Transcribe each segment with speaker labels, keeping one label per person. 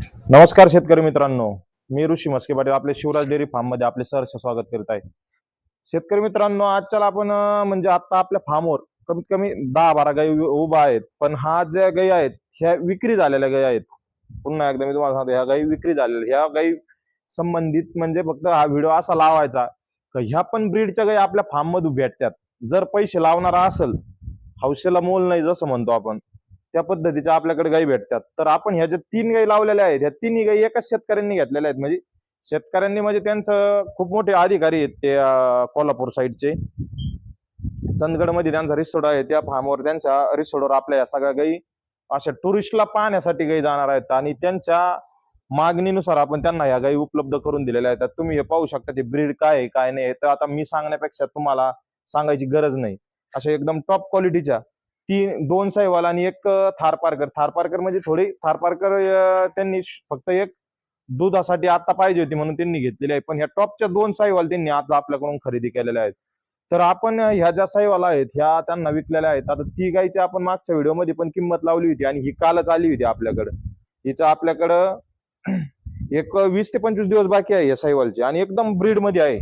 Speaker 1: नमस्कार शेतकरी मित्रांनो. मी ऋषी मस्के पाटील आपले शिवराज डेअरी फार्ममध्ये आपले सहर्ष स्वागत करत आहे. शेतकरी मित्रांनो आजच्याला आपण म्हणजे आता आपल्या फार्मवर कमीत कमी दहा बारा गाई उभा आहेत. पण हा ज्या गाई आहेत ह्या विक्री झालेल्या गाई आहेत. पुन्हा एकदा मी तुम्हाला सांगतो ह्या गाई विक्री झालेल्या ह्या गाई संबंधित म्हणजे फक्त हा व्हिडिओ असा लावायचा का ह्या पण ब्रीडच्या गाई आपल्या फार्म मधून भेटतात. जर पैसे लावणारा असेल हौशेला मोल नाही जसं म्हणतो आपण. त्या पद्धतीच्या आपल्याकडे गायी भेटतात. तर आपण ह्या ज्या तीन गायी लावलेल्या आहेत ह्या तिन्ही गायी एकाच शेतकऱ्यांनी घेतलेल्या आहेत. म्हणजे शेतकऱ्यांनी म्हणजे त्यांचं खूप मोठे अधिकारी आहेत ते कोल्हापूर साईडचे. चंदगडमध्ये त्यांचा रिसोर्ट आहे त्या फार्मवर त्यांच्या रिसोडवर आपल्या या सगळ्या गायी अशा टुरिस्टला पाहण्यासाठी गायी जाणार आहेत. आणि त्यांच्या मागणीनुसार आपण त्यांना ह्या गायी उपलब्ध करून दिलेल्या आहेत. तुम्ही हे पाहू शकता ते ब्रीड काय आहे काय नाही तर आता मी सांगण्यापेक्षा तुम्हाला सांगायची गरज नाही. अशा एकदम टॉप क्वालिटीच्या तीन दोन साईवाल आणि एक थार पारकर. थार पारकर म्हणजे थोडी थार पारकर त्यांनी फक्त एक दुधासाठी आता पाहिजे होती म्हणून त्यांनी घेतलेली आहे. पण ह्या टॉपच्या दोन साईवाल त्यांनी आज आपल्याकडून खरेदी केलेल्या आहेत. तर आपण ह्या ज्या साईवाला आहेत ह्या त्यांना विकलेल्या आहेत. आता ती गायची आपण मागच्या व्हिडिओमध्ये पण किंमत लावली होती आणि ही कालच आली होती आपल्याकडं. हिचं आपल्याकडं एक वीस ते पंचवीस दिवस बाकी आहे या साईवालची आणि एकदम ब्रीडमध्ये आहे.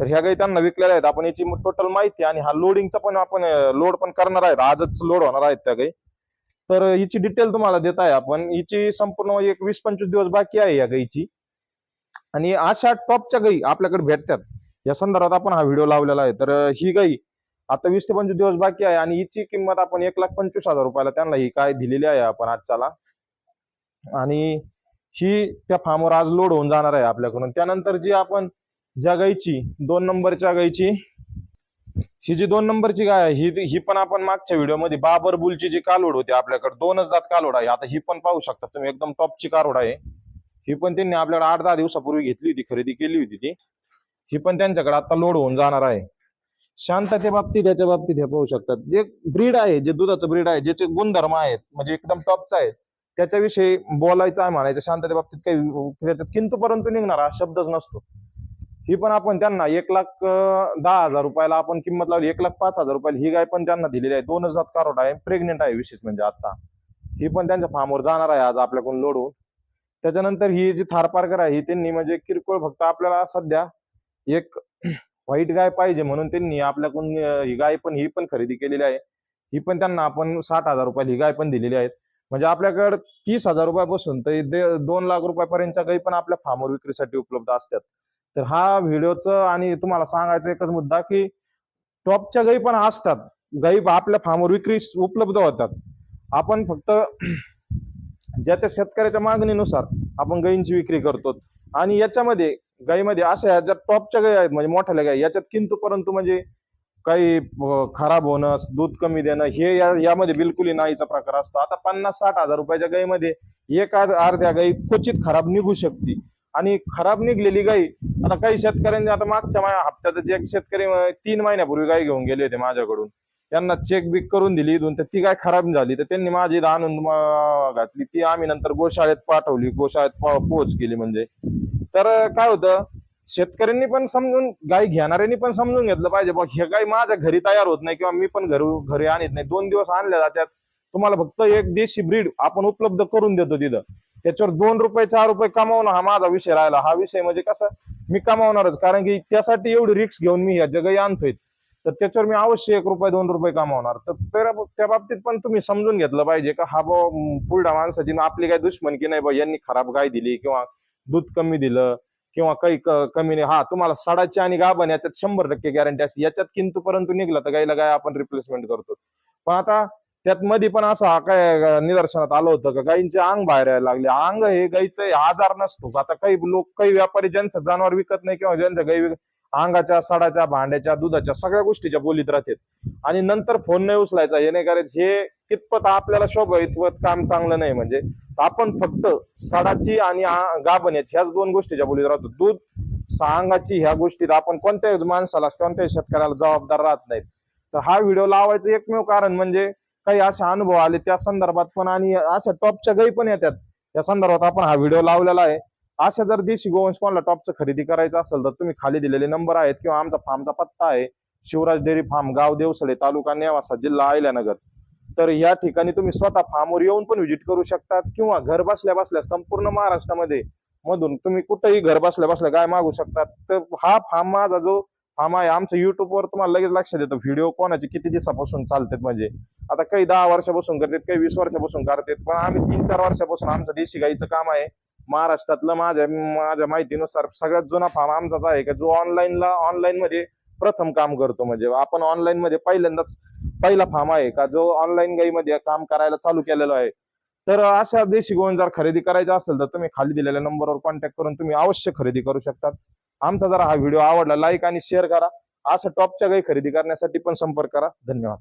Speaker 1: तर ह्या गाई त्यांना विकलेल्या आहेत. आपण याची टोटल माहिती आणि हा लोडिंगचा पण आपण लोड पण करणार आहेत. आजच लोड होणार आहेत त्या गाई. तर हिची डिटेल तुम्हाला देत आहे आपण. हिची संपूर्ण म्हणजे एक वीस पंचवीस दिवस बाकी आहे या गाईची. आणि अशा टॉपच्या गाई आपल्याकडे भेटतात. या संदर्भात आपण हा व्हिडिओ लावलेला आहे. तर ही गाई आता वीस ते पंचवीस दिवस बाकी आहे आणि हिची किंमत आपण एक लाख पंचवीस हजार रुपयाला त्यांना ही काय दिलेली आहे आपण आजच्याला. आणि ही त्या फार्मवर आज लोड होऊन जाणार आहे आपल्याकडून. त्यानंतर जी आपण ज्या गाईची दोन नंबरच्या गाईची ही जी दोन नंबरची गाय आहे ही ही पण आपण मागच्या व्हिडिओमध्ये बाबर बुलची जी कालोड होती आपल्याकडे दोनच दात कालोड आहे. आता ही पण पाहू शकता तुम्ही एकदम टॉपची कालोड आहे. ही पण त्यांनी आपल्याकडे आठ दहा दिवसापूर्वी घेतली होती खरेदी केली होती ती. ही पण त्यांच्याकडे आता लोड होऊन जाणार आहे. शांतते बाबतीत याच्या बाबतीत हे पाहू शकतात. जे ब्रीड आहे जे दुधाचं ब्रीड आहे ज्याचे गुणधर्म आहेत म्हणजे एकदम टॉपचा आहे त्याच्याविषयी बोलायचं आहे म्हणायचं शांतते बाबतीत काही त्याच्यात किंतू परंतु निघणारा शब्दच नसतो. ही पण आपण त्यांना एक लाख दहा हजार रुपयाला आपण किंमत लावली. एक लाख पाच हजार रुपयाला ही गाय पण त्यांना दिलेली आहे. दोन हजार कारोट आहे. प्रेग्नेंट आहे विशेष म्हणजे आता ही पण त्यांच्या फार्मवर जाणार आहे आज आपल्याकडून लोड त्याच्यानंतर ही जी थारपारकर आहे ही त्यांनी म्हणजे किरकोळ फक्त आपल्याला सध्या एक व्हाईट गाय पाहिजे म्हणून त्यांनी आपल्याकडून ही गाय पण ही पण खरेदी केलेली आहे. ही पण त्यांना आपण साठ हजार रुपयाला ही गाय पण दिलेली आहेत. म्हणजे आपल्याकडे तीस हजार रुपयापासून तर दोन लाख रुपयापर्यंतच्या गाई पण आपल्या फार्मवर विक्रीसाठी उपलब्ध असतात. तर हा व्हिडिओचं आणि तुम्हाला सांगायचा एकच मुद्दा की टॉपच्या गाई पण असतात. गाई आपल्या फार्मवर विक्री उपलब्ध होतात. आपण फक्त ज्या त्या शेतकऱ्याच्या मागणीनुसार आपण गायींची विक्री करतो. आणि याच्यामध्ये गाईमध्ये अशा ह्या ज्या टॉपच्या गाई आहेत म्हणजे मोठ्या गाई याच्यात किंतु परंतु म्हणजे काही खराब होणं दूध कमी देणं हे या- यामध्ये बिलकुल नाहीचा प्रकार असतो. आता पन्नास साठ हजार रुपयाच्या गाईमध्ये एक अर्ध्या गाई क्वचित खराब निघू शकते. आणि खराब निघलेली गाई आता काही शेतकऱ्यांनी आता मागच्या मा- हप्त्यातच एक शेतकरी तीन महिन्यापूर्वी गाय घेऊन गेले होते माझ्याकडून. त्यांना चेक बिक करून दिली इथून तर ती गाय खराब झाली तर त्यांनी माझी आणून घातली. ती आम्ही नंतर गोशाळेत पाठवली गोशाळेत पोहोच केली म्हणजे. तर काय होतं शेतकऱ्यांनी पण समजून गाय घेणाऱ्यांनी पण समजून घेतलं पाहिजे बघ हे गाय माझ्या घरी तयार होत नाही किंवा मी पण घरी घरी आणत नाही. दोन दिवस आणल्या जातात तुम्हाला फक्त एक देशी ब्रीड आपण उपलब्ध करून देतो तिथं. त्याच्यावर दोन रुपये चार रुपये कमावणं हा माझा विषय राहिला. हा विषय म्हणजे कसं मी कमावणारच. कारण की त्यासाठी एवढी रिक्स घेऊन मी ह्या जगाई आणतोय. तर त्याच्यावर मी अवश्य एक रुपये दोन रुपये कमावणार. तर त्या- बाबतीत पण तुम्ही समजून घेतलं पाहिजे का हा बा पुढल्या माणसाची आपली काय दुश्मन की नाही बा यांनी खराब गाय दिली किंवा दूध कमी दिलं किंवा काही क- कमी नाही. हा तुम्हाला सडाची आणि गाभण याच्यात शंभर टक्के गॅरंटी असते. याच्यात किंतु परंतु निघलं तर गायला गाय आपण रिप्लेसमेंट करतो पण आता त्यात मध्ये पण असं हा काय निदर्शनात आलं होतं का? गायींचे अंग बाहेर यायला लागले. अंग हे गायीचं आजार नसतो. आता काही लोक काही व्यापारी ज्यांचं जनावर विकत नाही किंवा ज्यांचं गाई अंगाच्या सडाच्या भांड्याच्या दुधाच्या सगळ्या गोष्टीच्या बोलीत राहतात. आणि नंतर फोन नाही उचलायचा. हे नाही करायचं हे कितपत आपल्याला शोभा काम चांगलं नाही. म्हणजे आपण फक्त सडाची आणि गाभण याची ह्याच दोन गोष्टीच्या बोलीत राहतो. दूध सांगाची ह्या गोष्टीत आपण कोणत्याही माणसाला कोणत्याही शेतकऱ्याला जबाबदार राहत नाहीत. तर हा व्हिडिओ लावायचं एकमेव कारण म्हणजे काही असे अनुभव आले त्या संदर्भात पण आणि अशा टॉपच्या गाई पण येतात. या संदर्भात आपण हा व्हिडिओ लावलेला आहे. अशा जर देशी गोवंश कोणाला टॉपचं खरेदी करायचं असेल तर तुम्ही खाली दिलेले नंबर आहेत किंवा आमचा फार्मचा पत्ता आहे. शिवराज डेअरी फार्म गाव देवसडे तालुका नेवासा जिल्हा अहिल्यानगर. तर या ठिकाणी तुम्ही स्वतः फार्मवर येऊन पण व्हिजिट करू शकतात किंवा घर बसल्या बसल्या संपूर्ण महाराष्ट्रामध्ये मधून तुम्ही कुठेही घर बसल्या बसल्या गाय मागू शकतात. तर हा फार्म माझा जो हा माय आमचं युट्यूबवर तुम्हाला लगेच लक्षात येतं. व्हिडिओ कोणाचे किती दिवसापासून चालतात म्हणजे? आता काही दहा वर्षापासून करतात काही वीस वर्षापासून करतात पण आम्ही तीन चार वर्षापासून आमचं देशी गाईचं काम आहे. महाराष्ट्रातलं माझ्या माझ्या माहितीनुसार सगळ्यात जुना फार्म आमचाच आहे का जो ऑनलाईनला ऑनलाईन मध्ये प्रथम काम करतो म्हणजे. आपण ऑनलाईन मध्ये पहिल्यांदाच पहिला फार्म आहे का जो ऑनलाईन गाईमध्ये काम करायला चालू केलेला आहे. तर अशा देशी गोवन जर खरेदी करायचं असेल तर तुम्ही खाली दिलेल्या नंबरवर कॉन्टॅक्ट करून तुम्ही अवश्य खरेदी करू शकतात. आमचा जरा हा व्हिडिओ आवडला लाईक आणि शेअर करा. असं टॉपच्या गाई खरेदी करण्यासाठी पण संपर्क करा. धन्यवाद.